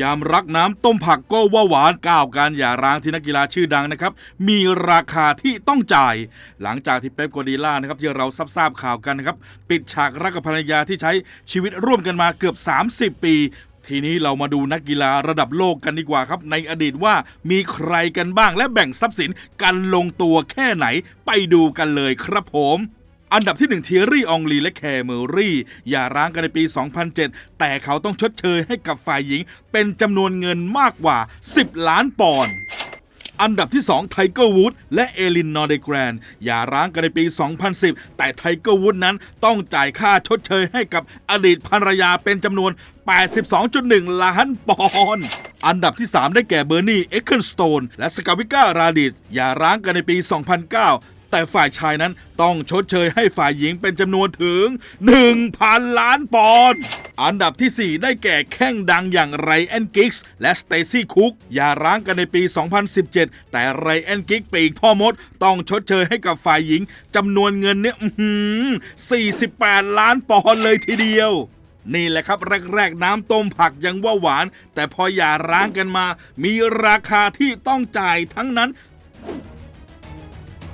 ยามรักน้ำต้มผักก็ว่าหวานก้าวการหย่าร้างที่นักกีฬาชื่อดังนะครับ มีราคาที่ต้องจ่าย หลังจากที่เป๊ปกัวดีล่านะครับที่เราทราบข่าวกันนะครับ ปิดฉากรักกับภรรยาที่ใช้ชีวิตร่วมกันมาเกือบ 30 ปีทีนี้เรามาดูนักกีฬาระดับโลกกันดีกว่าครับ ในอดีตว่ามีใครกันบ้างและแบ่งทรัพย์สินกันลงตัวแค่ไหนไปดูกันเลยครับผม อันดับที่ 1 เทียรี่อองลีและแคเมอรี่อย่าร้างกันในปี 2007 แต่เขาต้องชดเชยให้กับฝ่ายหญิง เป็นจำนวนเงินมากกว่า 10 ล้านปอนด์อันดับที่ 2 ไทเกอร์วูดและเอลินนอร์เดแกรนอย่าร้างกันในปี 2010 แต่ไทเกอร์วูดนั้นต้องจ่ายค่าชดเชยให้กับอดีตภรรยาเป็นจำนวน 82.1 ล้านปอนด์อันดับที่ 3 ได้แก่เบอร์นี่ เอ็กเคิลสโตน และสกาวิก้า ราดิตอย่าร้างกันในปี 2009 แต่ฝ่ายชายนั้นต้องชดเชยให้ฝ่ายหญิงเป็นจำนวนถึง 1,000 ล้านปอนด์อันดับทีสี่ 4 ได้แก่แข้งดังอย่างไรแอนกิกส์และสเตซี่คุกอย่าร้างกันในปี 2017 แต่ไรแอนกิกปีกพ่อมด ต้องชดเชยให้กับฝ่ายหญิงจำนวนเงินเนี่ย48 ล้านปอนด์เลยทีเดียวนี่แหละครับแรก ๆ น้ำต้มผักยังว่าหวาน แต่พออย่าร้างกันมา มีราคาที่ต้องจ่ายทั้งนั้น